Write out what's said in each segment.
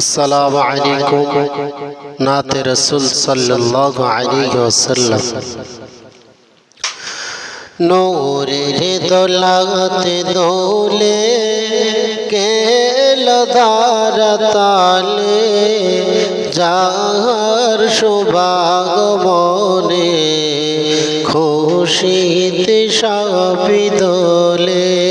আসসালামু আলাইকুম। নাতে রসুল সাল্লাল্লাহু আলাইহি ওয়াসাল্লাম। নূরের দোলাতে দোলে কেল ধার তালে যাহার সুভাগ মনে খুশিতে দোলে।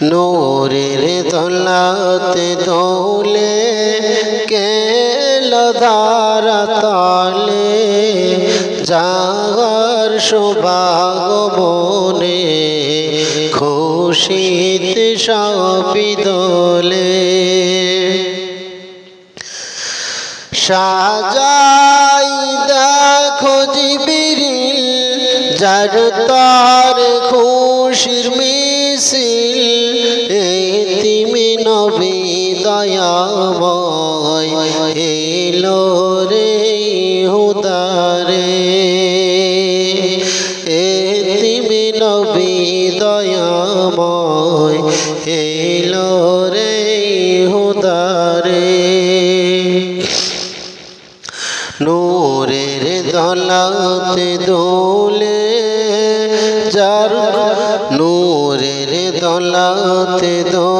নূরের দোলাতে দোলে কেল ধারা তালে যার সৌভাগ মনে খুশিতে সবই দোলে। সাজাই দেখো জিবিরিল, যার তার খুশির মিছিল দয়াময় এলো রে হুদারে। এতিমি নবী দয়াময় এলো রে হুদারে। নূরের দলাতে দোলে যার, নূরের দলাতে দোলে